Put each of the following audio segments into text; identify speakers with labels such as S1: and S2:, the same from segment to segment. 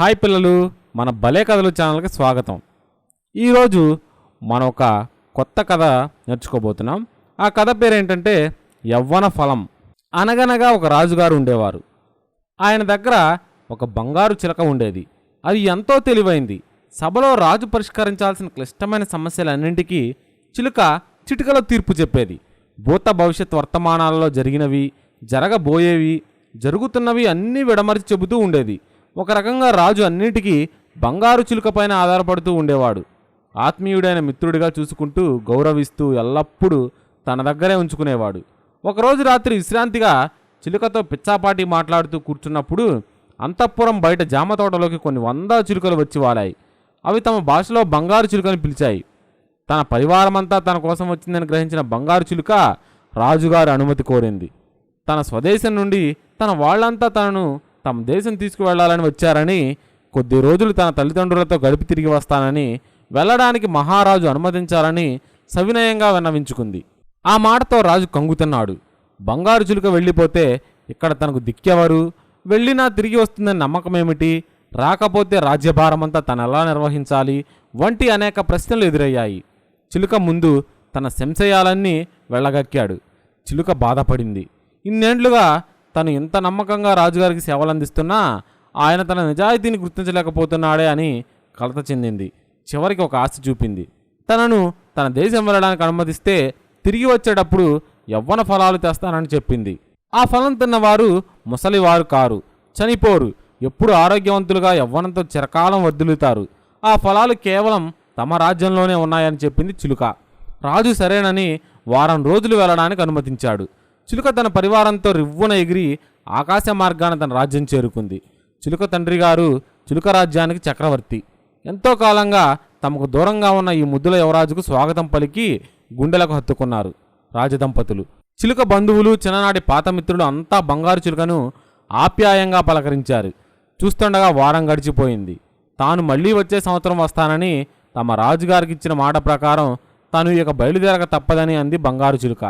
S1: Hi పిల్లలు మన భలే కథలు ఛానల్కి స్వాగతం. ఈరోజు మనం ఒక కొత్త కథ నేర్చుకోబోతున్నాం. ఆ కథ పేరేంటంటే యవ్వన ఫలం. అనగనగా ఒక రాజుగారు ఉండేవారు. ఆయన దగ్గర ఒక బంగారు చిలక ఉండేది. అది ఎంతో తెలివైంది. సభలో రాజు పరిష్కరించాల్సిన క్లిష్టమైన సమస్యలన్నింటికీ చిలుక చిటికలో తీర్పు చెప్పేది. భూత భవిష్యత్ వర్తమానాలలో జరిగినవి జరగబోయేవి జరుగుతున్నవి అన్నీ విడమరిచి చెబుతూ ఉండేది. ఒక రకంగా రాజు అన్నిటికీ బంగారు చిలుకపైన ఆధారపడుతూ ఉండేవాడు. ఆత్మీయుడైన మిత్రుడిగా చూసుకుంటూ గౌరవిస్తూ ఎల్లప్పుడూ తన దగ్గరే ఉంచుకునేవాడు. ఒకరోజు రాత్రి విశ్రాంతిగా చిలుకతో పిచ్చాపాటి మాట్లాడుతూ కూర్చున్నప్పుడు అంతఃపురం బయట జామ తోటలోకి కొన్ని వంద చిలుకలు వచ్చి వాలాయి. అవి తమ భాషలో బంగారు చిలుకని పిలిచాయి. తన పరివారమంతా తన కోసం వచ్చిందని గ్రహించిన బంగారు చిలుక రాజుగారి అనుమతి కోరింది. తన స్వదేశం నుండి తన వాళ్ళంతా తనను తమ దేశం తీసుకువెళ్ళాలని వచ్చారని కొద్ది రోజులు తన తల్లిదండ్రులతో గడిపి తిరిగి వస్తానని వెళ్ళడానికి మహారాజు అనుమతించాలని సవినయంగా విన్నవించుకుంది. ఆ మాటతో రాజు కంగుతున్నాడు. బంగారు చిలుక వెళ్ళిపోతే ఇక్కడ తనకు దిక్కెవరు? వెళ్ళినా తిరిగి వస్తుందని నమ్మకం ఏమిటి రాకపోతే రాజ్యభారమంతా తను ఎలా నిర్వహించాలి? వంటి అనేక ప్రశ్నలు ఎదురయ్యాయి. చిలుక ముందు తన శంశయాలన్నీ వెళ్ళగక్కాడు చిలుక బాధపడింది. ఇన్నేండ్లుగా తను ఇంత నమ్మకంగా రాజుగారికి సేవలందిస్తున్నా ఆయన తన నిజాయితీని గుర్తించలేకపోతున్నాడే అని కలత చెందింది. చివరికి ఒక ఆస్తి చూపింది. తనను తన దేశం వెళ్ళడానికి అనుమతిస్తే తిరిగి వచ్చేటప్పుడు యవ్వన ఫలాలు తెస్తానని చెప్పింది. ఆ ఫలం తిన్నవారు ముసలివారు కారు. చనిపోరు. ఎప్పుడు ఆరోగ్యవంతులుగా యవ్వనంతో చిరకాలం వర్దిలుతారు ఆ ఫలాలు కేవలం తమ రాజ్యంలోనే ఉన్నాయని చెప్పింది చిలుక. రాజు సరేనని వారం రోజులు వెళ్ళడానికి అనుమతించాడు. చిలుక తన పరివారంతో రివ్వున ఎగిరి ఆకాశ మార్గాన తన రాజ్యం చేరుకుంది. చిలుక తండ్రి గారు చిలుక రాజ్యానికి చక్రవర్తి. ఎంతో కాలంగా తమకు దూరంగా ఉన్న ఈ ముద్దుల యువరాజుకు స్వాగతం పలికి గుండెలకు హత్తుకున్నారు రాజదంపతులు చిలుక బంధువులు చిన్ననాటి పాత మిత్రులు అంతా బంగారు చిలుకను ఆప్యాయంగా పలకరించారు. చూస్తుండగా వారం గడిచిపోయింది. తాను మళ్ళీ వచ్చే సంవత్సరం వస్తానని తమ రాజుగారికి ఇచ్చిన మాట ప్రకారం తాను ఇక బయలుదేరక తప్పదని అంది బంగారు చిలుక.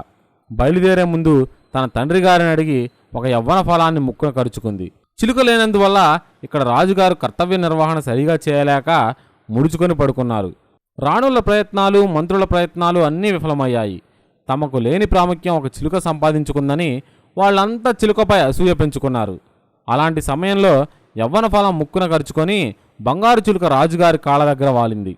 S1: బయలుదేరే ముందు తన తండ్రి గారిని అడిగి ఒక యవ్వన ఫలాన్ని ముక్కున కరుచుకుంది. చిలుక లేనందువల్ల ఇక్కడ రాజుగారు కర్తవ్య నిర్వహణ సరిగా చేయలేక ముడుచుకొని పడుకున్నారు. రాణుల ప్రయత్నాలు మంత్రుల ప్రయత్నాలు అన్నీ విఫలమయ్యాయి. తమకు లేని ప్రాముఖ్యం ఒక చిలుక సంపాదించుకుందని వాళ్ళంతా చిలుకపై అసూయ పెంచుకున్నారు. అలాంటి సమయంలో యవ్వన ఫలం ముక్కున కరుచుకొని బంగారు చిలుక రాజుగారి కాళ్ళ దగ్గర వాలింది.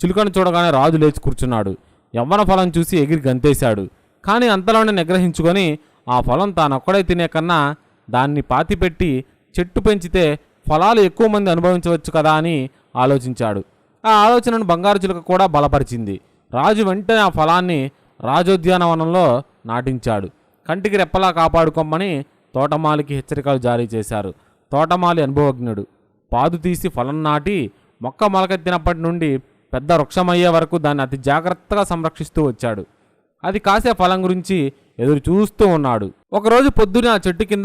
S1: చిలుకను చూడగానే రాజు లేచి కూర్చున్నాడు. యవ్వన ఫలం చూసి ఎగిరి గంతేశాడు. కానీ అంతలోనే నిగ్రహించుకొని ఆ ఫలం తానొక్కడే తినే కన్నా దాన్ని పాతిపెట్టి చెట్టు పెంచితే ఫలాలు ఎక్కువ మంది అనుభవించవచ్చు కదా అని ఆలోచించాడు. ఆ ఆలోచనను బంగారు చిలుక కూడా బలపరిచింది. రాజు వెంటనే ఆ ఫలాన్ని రాజోద్యానవనంలో నాటించాడు. కంటికి రెప్పలా కాపాడుకోమని తోటమాలికి హెచ్చరికలు జారీ చేశారు. తోటమాలి అనుభవజ్ఞుడు. పాదు తీసి ఫలం నాటి మొక్క మొలకెత్తినప్పటి నుండి పెద్ద వృక్షమయ్యే వరకు దాన్ని అతి జాగ్రత్తగా సంరక్షిస్తూ వచ్చాడు. అది కాసే ఫలం గురించి ఎదురు చూస్తూ ఉన్నాడు. ఒకరోజు పొద్దున ఆ చెట్టు కింద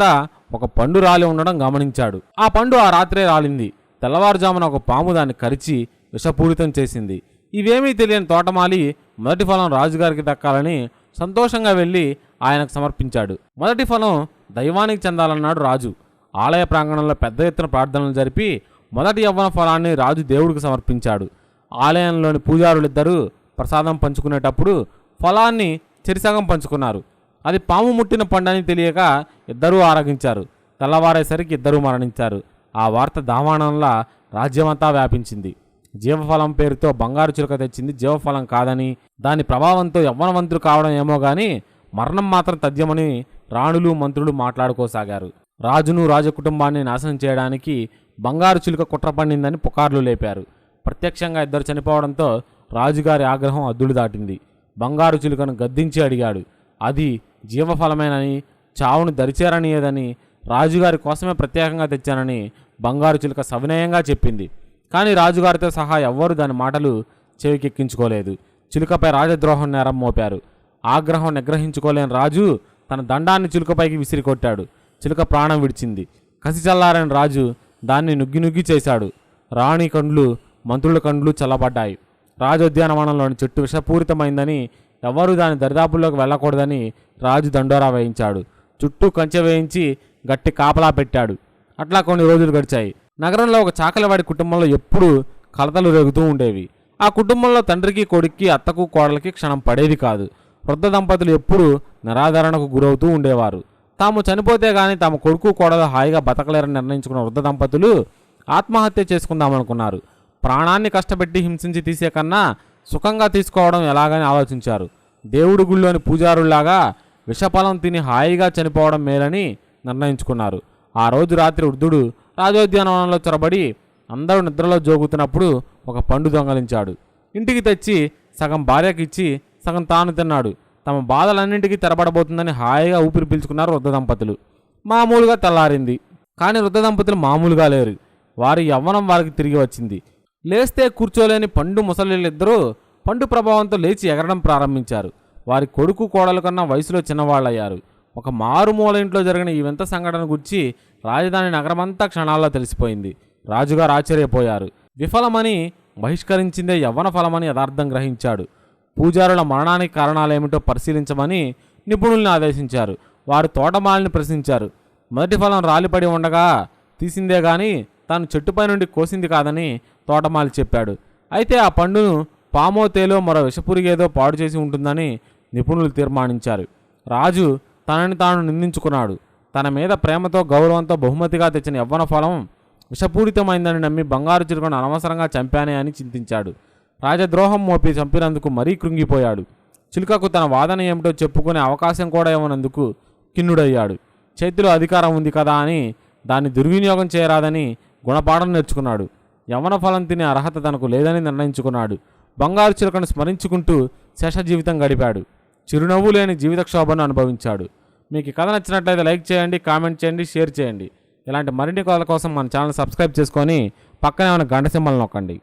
S1: ఒక పండు రాలి ఉండడం గమనించాడు. ఆ పండు ఆ రాత్రే రాలింది. తెల్లవారుజామున ఒక పాము దాన్ని కరిచి విషపూరితం చేసింది. ఇవేమీ తెలియని తోటమాలి మొదటి ఫలం రాజుగారికి దక్కాలని సంతోషంగా వెళ్ళి ఆయనకు సమర్పించాడు. మొదటి ఫలం దైవానికి చెందాలన్నాడు రాజు. ఆలయ ప్రాంగణంలో పెద్ద ఎత్తున ప్రార్థనలు జరిపి మొదటి యవ్వన ఫలాన్ని రాజు దేవుడికి సమర్పించాడు. ఆలయంలోని పూజారులిద్దరూ ప్రసాదం పంచుకునేటప్పుడు ఫలాన్ని చెరిసగం పంచుకున్నారు. అది పాము ముట్టిన పండని తెలియక ఇద్దరూ ఆరగించారు. తెల్లవారేసరికి ఇద్దరూ మరణించారు. ఆ వార్త దావాణంలా రాజ్యమంతా వ్యాపించింది. జీవఫలం పేరుతో బంగారు చిలుక తెచ్చింది జీవఫలం కాదని దాని ప్రభావంతో యవ్వనవంతులు కావడం ఏమో గాని మరణం మాత్రం తథ్యమని రాణులు మంత్రులు మాట్లాడుకోసాగారు. రాజును రాజకుటుంబాన్ని నాశనం చేయడానికి బంగారు చిలుక కుట్ర పండిందని పుకార్లు లేపారు. ప్రత్యక్షంగా ఇద్దరు చనిపోవడంతో రాజుగారి ఆగ్రహం అద్దులు దాటింది. బంగారు చిలుకను గద్దించి అడిగాడు. అది జీవఫలమేనని చావును దరిచేరనీయదని రాజుగారి కోసమే ప్రత్యేకంగా తెచ్చానని బంగారు చిలుక సవినయంగా చెప్పింది. కానీ రాజుగారితో సహా ఎవ్వరూ దాని మాటలు చెవికెక్కించుకోలేదు. చిలుకపై రాజద్రోహం నేరం మోపారు. ఆగ్రహం నిగ్రహించుకోలేని రాజు తన దండాన్ని చిలుకపైకి విసిరికొట్టాడు. చిలుక ప్రాణం విడిచింది. కసి చల్లారని రాజు దాన్ని నుగ్గి నుగ్గి చేశాడు. రాణి కండ్లు మంత్రుల కండ్లు చల్లబడ్డాయి. రాజోద్యానవనంలోని చెట్టు విషపూరితమైందని ఎవరూ దాని దరిదాపుల్లోకి వెళ్ళకూడదని రాజు దండోరా వేయించాడు. చుట్టూ కంచె వేయించి గట్టి కాపలా పెట్టాడు. అట్లా కొన్ని రోజులు గడిచాయి. నగరంలో ఒక చాకలివాడి కుటుంబంలో ఎప్పుడూ కలతలు రేగుతూ ఉండేవి. ఆ కుటుంబంలో తండ్రికి కొడుక్కి అత్తకు కోడలకి క్షణం పడేది కాదు. వృద్ధ దంపతులు ఎప్పుడూ నిరాదరణకు గురవుతూ ఉండేవారు. తాము చనిపోతే గాని తమ కొడుకు కోడలు హాయిగా బతకలేరని నిర్ణయించుకున్న వృద్ధ దంపతులు ఆత్మహత్య చేసుకుందామనుకున్నారు. ప్రాణాన్ని కష్టపెట్టి హింసించి తీసే కన్నా సుఖంగా తీసుకోవడం ఎలాగని ఆలోచించారు. దేవుడి గుళ్ళోని పూజారుల్లాగా విషఫలం తిని హాయిగా చనిపోవడం మేలని నిర్ణయించుకున్నారు. ఆ రోజు రాత్రి వృద్ధుడు రాజోద్యానవనంలో చొరబడి అందరూ నిద్రలో జోగుతున్నప్పుడు ఒక పండు దొంగలించాడు. ఇంటికి తెచ్చి సగం భార్యకి ఇచ్చి సగం తాను తిన్నాడు. తమ బాధలన్నింటికీ తెరబడబోతుందని హాయిగా ఊపిరి పీల్చుకున్నారు వృద్ధ దంపతులు. మామూలుగా తెల్లారింది. కానీ వృద్ధ దంపతులు మామూలుగా లేరు. వారి యవ్వనం వారికి తిరిగి వచ్చింది. లేస్తే కూర్చోలేని పండు ముసలిళ్ళిద్దరూ పండు ప్రభావంతో లేచి ఎగరడం ప్రారంభించారు. వారి కొడుకు కోడలు కన్నా వయసులో చిన్నవాళ్ళయ్యారు. ఒక మారుమూల ఇంట్లో జరిగిన ఈ వింత సంఘటన గురించి రాజధాని నగరమంతా క్షణాల్లో తెలిసిపోయింది. రాజుగారు ఆశ్చర్యపోయారు. విఫలమని బహిష్కరించిందే యవ్వన ఫలమని యథార్థం గ్రహించాడు. పూజారుల మరణానికి కారణాలేమిటో పరిశీలించమని నిపుణుల్ని ఆదేశించారు. వారు తోటమాలిని ప్రశ్నించారు. మొదటి ఫలం రాలిపడి ఉండగా తీసిందే కానీ తాను చెట్టుపై నుండి కోసింది కాదని తోటమాలి చెప్పాడు. అయితే ఆ పండును పామో తేలో మరో విషపురిగేదో పాడు చేసి ఉంటుందని నిపుణులు తీర్మానించారు. రాజు తనని తాను నిందించుకున్నాడు. తన మీద ప్రేమతో గౌరవంతో బహుమతిగా తెచ్చిన యవ్వన ఫలం విషపూరితమైందని నమ్మి బంగారు చిరుకును అనవసరంగా చంపానే అని చింతించాడు. రాజద్రోహం మోపి చంపినందుకు మరీ కృంగిపోయాడు. చిలుకకు తన వాదన ఏమిటో చెప్పుకునే అవకాశం కూడా ఇవ్వనందుకు కిన్నుడయ్యాడు చేతిలో అధికారం ఉంది కదా అని దాన్ని దుర్వినియోగం చేయరాదని గుణపాఠం నేర్చుకున్నాడు. యవన ఫలం తినే అర్హత తనకు లేదని నిర్ణయించుకున్నాడు. బంగారు చిలుకను స్మరించుకుంటూ శేష జీవితం గడిపాడు. చిరునవ్వు లేని జీవిత క్షోభను అనుభవించాడు. మీకు ఈ కథ నచ్చినట్లయితే లైక్ చేయండి కామెంట్ చేయండి షేర్ చేయండి. ఇలాంటి మరిన్ని కథల కోసం మన ఛానల్ సబ్స్క్రైబ్ చేసుకొని పక్కనే ఉన్న గంట సింబల్ నొక్కండి.